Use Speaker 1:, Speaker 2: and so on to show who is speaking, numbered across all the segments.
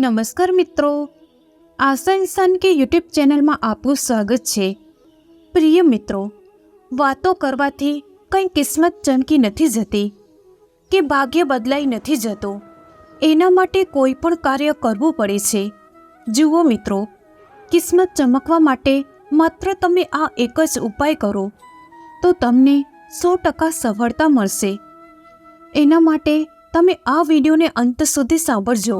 Speaker 1: નમસ્કાર મિત્રો. આશા ઇન્સાન કે યુટ્યુબ ચેનલમાં આપનું સ્વાગત છે. પ્રિય મિત્રો, વાતો કરવાથી કંઈ કિસ્મત ચમકી નથી જતી, કે ભાગ્ય બદલાઈ નથી જતું. એના માટે કોઈ પણ કાર્ય કરવું પડે છે. જુઓ મિત્રો, કિસ્મત ચમકવા માટે માત્ર તમે આ એક જ ઉપાય કરો, તો તમને સો ટકા સફળતા મળશે. એના માટે તમે આ વિડીયોને અંત સુધી સાંભળજો.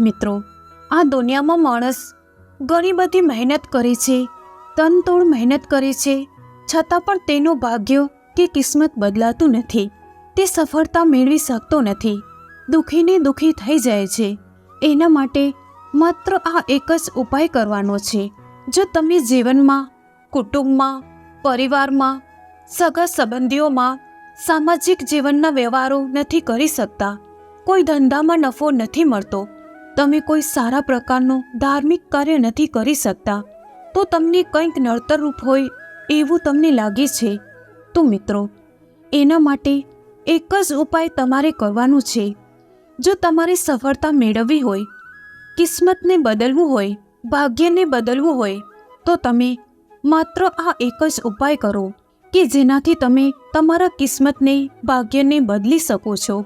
Speaker 1: મિત્રો, આ દુનિયામાં માણસ ઘણી બધી મહેનત કરે છે, તનતોડ મહેનત કરે છે, છતાં પણ તેનું ભાગ્ય કે કિસ્મત બદલાતું નથી. તે સફળતા મેળવી શકતો નથી. દુઃખીને દુઃખી થઈ જાય છે. એના માટે માત્ર આ એક જ ઉપાય કરવાનો છે. જો તમે જીવનમાં, કુટુંબમાં, પરિવારમાં, સગા સંબંધીઓમાં સામાજિક જીવનના વ્યવહારો નથી કરી શકતા, કોઈ ધંધામાં નફો નથી મળતો તમે કોઈ સારા પ્રકારનું ધાર્મિક કાર્ય નથી કરી શકતા, તો તમને કંઈક નડતરરૂપ હોય એવું તમને લાગે છે. તો મિત્રો, એના માટે એક જ ઉપાય તમારે કરવાનું છે. જો તમારે સફળતા મેળવવી હોય, કિસ્મતને બદલવું હોય, ભાગ્યને બદલવું હોય, તો તમે માત્ર આ એક જ ઉપાય કરો કે જેનાથી તમે તમારા કિસ્મતને, ભાગ્યને બદલી શકો છો.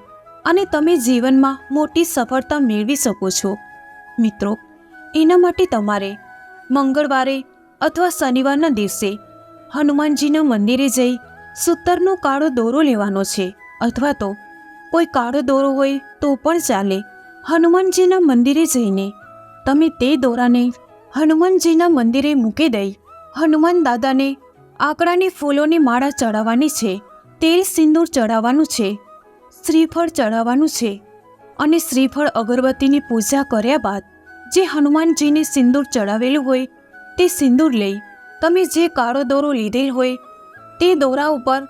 Speaker 1: અને તમે જીવનમાં મોટી સફળતા મેળવી શકો છો. મિત્રો, એના માટે તમારે મંગળવારે અથવા શનિવારના દિવસે હનુમાનજીના મંદિરે જઈ સૂતરનો કાળો દોરો લેવાનો છે અથવા તો કોઈ કાળો દોરો હોય તો પણ ચાલે હનુમાનજીના મંદિરે જઈને. તમે તે દોરાને હનુમાનજીના મંદિરે મૂકી દઈ હનુમાન દાદાને આકડાની ફૂલોની માળા ચડાવવાની છે, તેલ સિંદૂર ચડાવવાનું છે. શ્રીફળ ચડાવવાનું છે. અને શ્રીફળ અગરબત્તીની પૂજા કર્યા બાદ જે હનુમાનજીને સિંદૂર ચડાવેલું હોય, તે સિંદૂર લઈ તમે જે કાળો દોરો લીધેલ હોય, તે દોરા ઉપર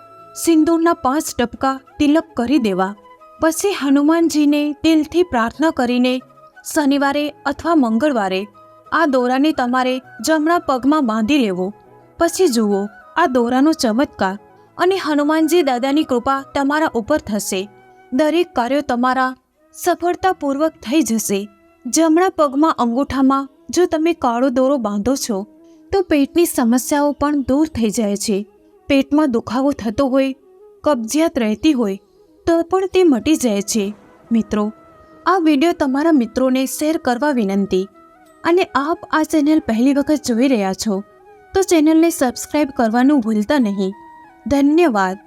Speaker 1: સિંદૂરના પાંચ ટપકા તિલક કરી દેવા. પછી હનુમાનજીને દિલથી પ્રાર્થના કરીને શનિવારે અથવા મંગળવારે આ દોરાને તમારે જમણા પગમાં બાંધી લેવો. પછી જુઓ, આ દોરાનો ચમત્કાર અને હનુમાનજી દાદાની કૃપા તમારા ઉપર થશે. દરેક કાર્યો તમારા સફળતાપૂર્વક થઈ જશે. જમણા પગમાં અંગૂઠામાં જો તમે કાળો દોરો બાંધો છો, તો પેટની સમસ્યાઓ પણ દૂર થઈ જાય છે. પેટમાં દુખાવો થતો હોય, કબજિયાત રહેતી હોય, તો પણ તે મટી જાય છે. મિત્રો, આ વીડિયો તમારા મિત્રોને શેર કરવા વિનંતી. અને આપ આ ચેનલ પહેલી વખત જોઈ રહ્યા છો, તો ચેનલને સબસ્ક્રાઈબ કરવાનું ભૂલતા નહીં. ધન્યવાદ.